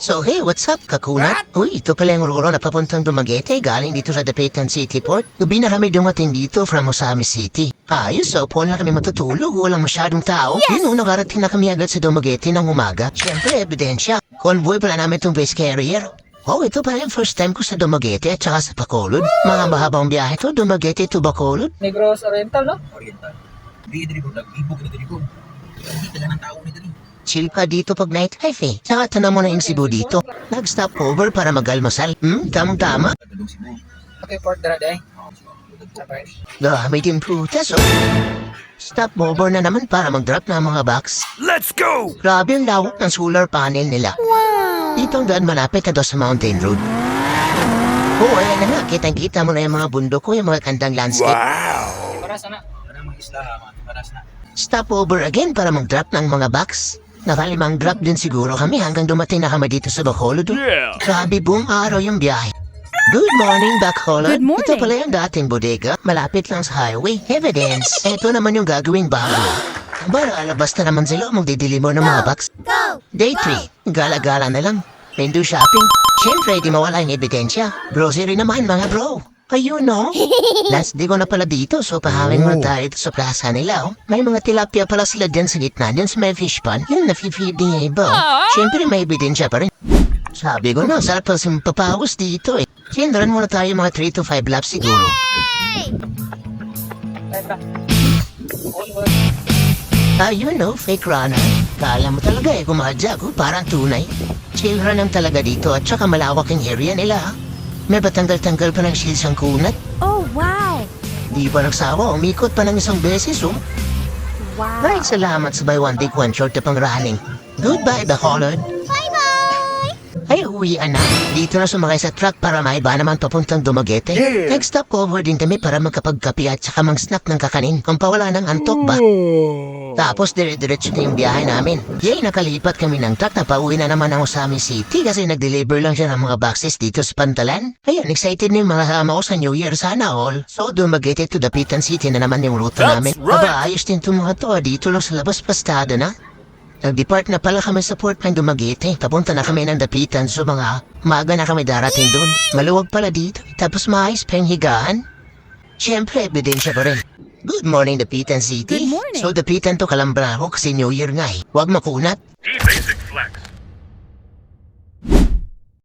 So hey, what's up, kakunat? Uy, ito pala yung Roro na papuntang Dumaguete galing dito sa Dapitan City Port. Gabi na kami dumating dito from Osamis City. Ayos, so po na kami matutulog, walang masyadong tao. Yes! Yun, no, nakarating na kami agad sa Dumaguete ng umaga. Siyempre, ebidensya. Convoy pala namin itong base carrier. Oh, ito pala yung first time ko sa Dumaguete at saka sa Bacolod. Mga mahabang biyahe to, Dumaguete to Bacolod. Negros Oriental, no? Oriental. Di diri ko nag-ibog na diri ko. Hindi ka ng tao ni diri. Chill ka dito pag night life eh. Saka tanan mo na yung Cebu dito. Nag-stop over para mag-almasal. Hmm, tamang-tama. Okay, port dara day. Ako si Mga Sabay. Gamit yung prutas oh. Stop over na naman para mag-drop ng mga box. Let's go! Grabe ang lawak ng solar panel nila. Wow! Dito ang daan malapit na doon sa mountain road. Oo, ayan na nga. Kitang-kita mo na yung mga bundok ko, yung mga kandang landscape. Wow! Para sana. Para mga isla ha, paras na. Stop over again para mag-drop ng mga box. Nakalimang drop din siguro kami hanggang dumating na kami dito sa Bacolod. Yeah! Grabe buong araw yung biyahe. Good morning, Bacolod. Good morning. Ito pala yung dating bodega. Malapit lang sa highway. Evidence. Ito naman yung gagawing bago. Aba, alabas na naman sila magdideliver ng mga box. Go! Day 3. Gala-gala na lang. Window shopping. Siyempre, di mawala yung ebidensya. Grocery naman, mga bro. Ayun, no? Last day ko na pala dito, so pahawin muna tayo dito sa plaza nila, oh. May mga tilapia pala sila dyan sa gitna, dyan sa may fish pond. Yung nafe-feed niya iba, oh. Siyempre, may ebidensya pa rin. Sabi ko na, sarap pa papawos dito, eh. Sindaran muna tayo mga 3 to 5 laps siguro. Ka. Ayun, no? Fake runner. Kala mo talaga, eh, gumadya ako, parang tunay. Chill run lang talaga dito, at saka malawak yung area nila, ha? May batanggal-tanggal pa ng shields ang kunat. Oh, wow! Di pa nagsawa, umikot pa ng isang beses, oh. Wow! Right, salamat sa buy one take one short na pang running. Goodbye, Bacolod. Bye-bye! Ay, uwi na. Dito na sumakay sa truck para maiba naman papuntang Dumaguete. Yeah. Nag-stop over din kami para magkapagkapi at saka mang-snack ng kakanin kung pawala ng antok ba. Tapos dire-diretso na yung biyahe namin. Yay, nakalipat kami ng truck na pauwi na naman ang Osami City kasi nag-deliver lang siya ng mga boxes dito sa Pantalan. Ayun, excited na yung mga kasama ko sa New Year sana all. So, Dumaguete to Dapitan City na naman yung ruta That's namin. right. Aba, ayos din itong mga to. Dito lang sa labas pastada na. Nag-depart na pala kami sa Port ng Dumaguete. Papunta na kami ng Dapitan so mga maga na kami darating doon. Maluwag pala dito. Tapos maayos pa yung higaan. Siyempre, ebidensya pa rin. Good morning, Dapitan City. So, dapitan to kalambraho kasi New Year nga eh. Huwag makunat. G-Basic Flex.